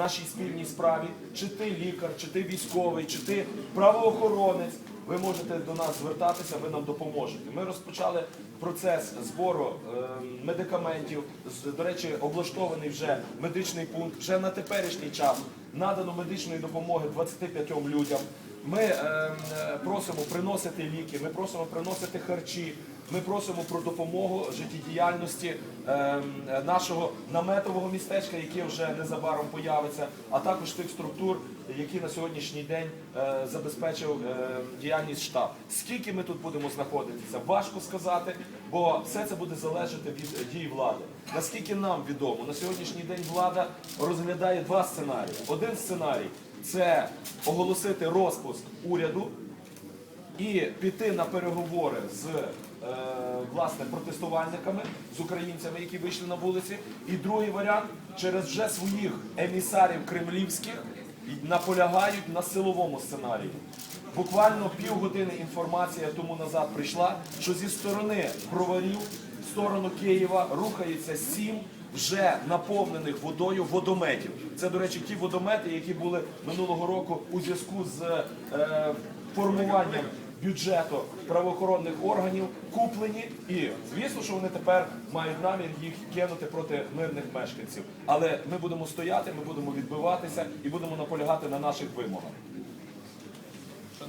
нашій спільній справі, чи ти лікар, чи ти військовий, чи ти правоохоронець, ви можете до нас звертатися, ви нам допоможете. Ми розпочали процес збору е, медикаментів. До речі, облаштований вже медичний пункт. Вже на теперішній час надано медичної допомоги 25 людям. Ми е, е, просимо приносити ліки, ми просимо приносити харчі. Ми просимо про допомогу життєдіяльності е, нашого наметового містечка, яке вже незабаром появиться, а також тих структур, які на сьогоднішній день е, забезпечив е, діяльність штаб. Скільки ми тут будемо знаходитися, важко сказати, бо все це буде залежати від дій влади. Наскільки нам відомо, на сьогоднішній день влада розглядає два сценарії. Один сценарій це оголосити розпуск уряду і піти на переговори з е, власне протестувальниками, з українцями, які вийшли на вулиці. І другий варіант через вже своїх емісарів кремлівських наполягають на силовому сценарії. Буквально півгодини інформація тому назад прийшла, що зі сторони броварів в сторону Києва рухається сім вже наповнених водою водометів. Це, до речі, ті водомети, які були минулого року у зв'язку з е, формуванням бюджету правоохоронних органів куплені, і звісно, що вони тепер мають намір їх кинути проти мирних мешканців. Але ми будемо стояти, ми будемо відбиватися і будемо наполягати на наших вимогах.